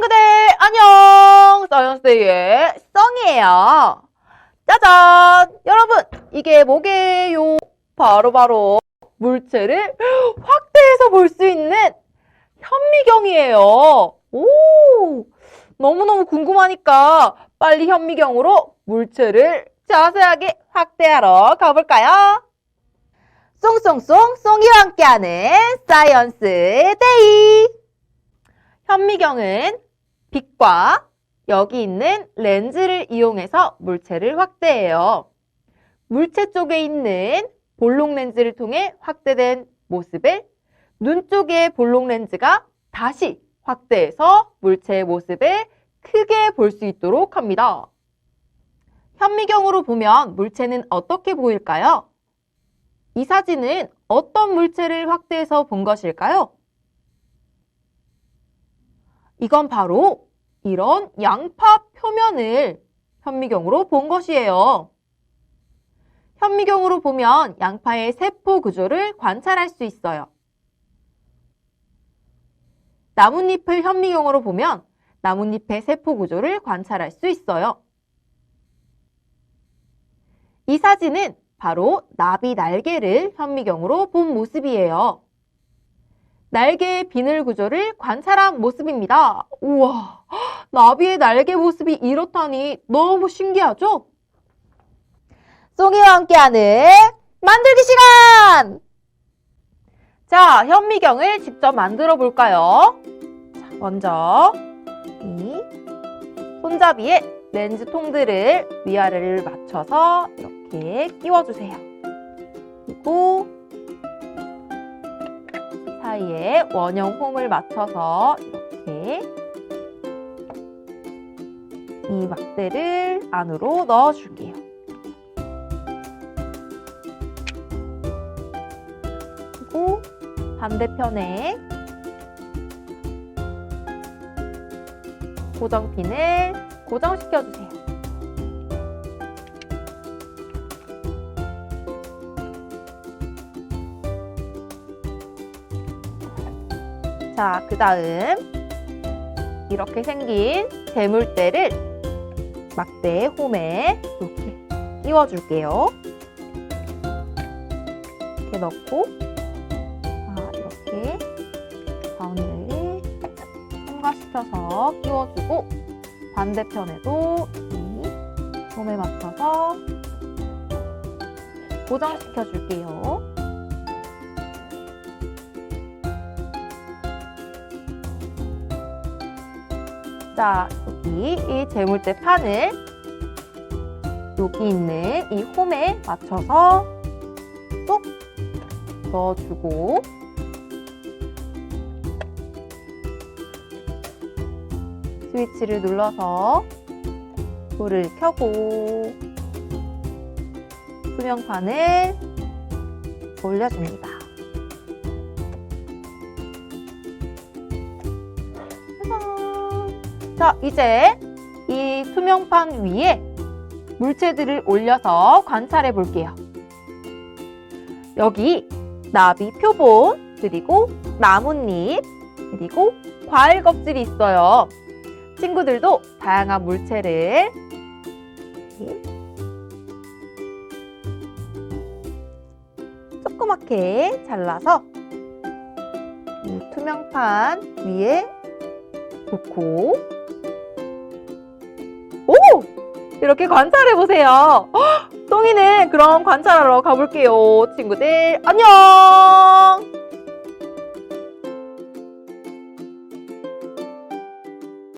친구들 안녕! 사이언스데이의 썽이에요. 짜잔! 여러분 이게 뭐게요? 바로 바로 물체를 확대해서 볼 수 있는 현미경이에요. 오! 너무너무 궁금하니까 빨리 현미경으로 물체를 자세하게 확대하러 가볼까요? 쏭쏭쏭 쏭이와 함께하는 사이언스 데이! 현미경은 빛과 여기 있는 렌즈를 이용해서 물체를 확대해요. 물체 쪽에 있는 볼록 렌즈를 통해 확대된 모습을 눈 쪽의 볼록 렌즈가 다시 확대해서 물체의 모습을 크게 볼 수 있도록 합니다. 현미경으로 보면 물체는 어떻게 보일까요? 이 사진은 어떤 물체를 확대해서 본 것일까요? 이건 바로 이런 양파 표면을 현미경으로 본 것이에요. 현미경으로 보면 양파의 세포 구조를 관찰할 수 있어요. 나뭇잎을 현미경으로 보면 나뭇잎의 세포 구조를 관찰할 수 있어요. 이 사진은 바로 나비 날개를 현미경으로 본 모습이에요. 날개의 비늘 구조를 관찰한 모습입니다. 우와, 나비의 날개 모습이 이렇다니 너무 신기하죠? 송이와 함께하는 만들기 시간! 자, 현미경을 직접 만들어 볼까요? 자, 먼저 이 손잡이에 렌즈 통들을 위아래를 맞춰서 이렇게 끼워주세요. 그리고 사이에 원형 홈을 맞춰서 이렇게 이 막대를 안으로 넣어줄게요. 그리고 반대편에 고정핀을 고정시켜주세요. 자, 그 다음 이렇게 생긴 재물대를 막대 홈에 이렇게 끼워줄게요. 이렇게 넣고 자, 이렇게 가운데를 통과시켜서 끼워주고 반대편에도 이 홈에 맞춰서 고정시켜 줄게요. 자, 여기 이 재물대 판을 여기 있는 이 홈에 맞춰서 쏙 넣어주고 스위치를 눌러서 불을 켜고 투명판을 올려줍니다. 자, 이제 이 투명판 위에 물체들을 올려서 관찰해 볼게요. 여기 나비 표본, 그리고 나뭇잎, 그리고 과일 껍질이 있어요. 친구들도 다양한 물체를 조그맣게 잘라서 이 투명판 위에 놓고 오! 이렇게 관찰해 보세요. 똥이는 그럼 관찰하러 가볼게요. 친구들 안녕!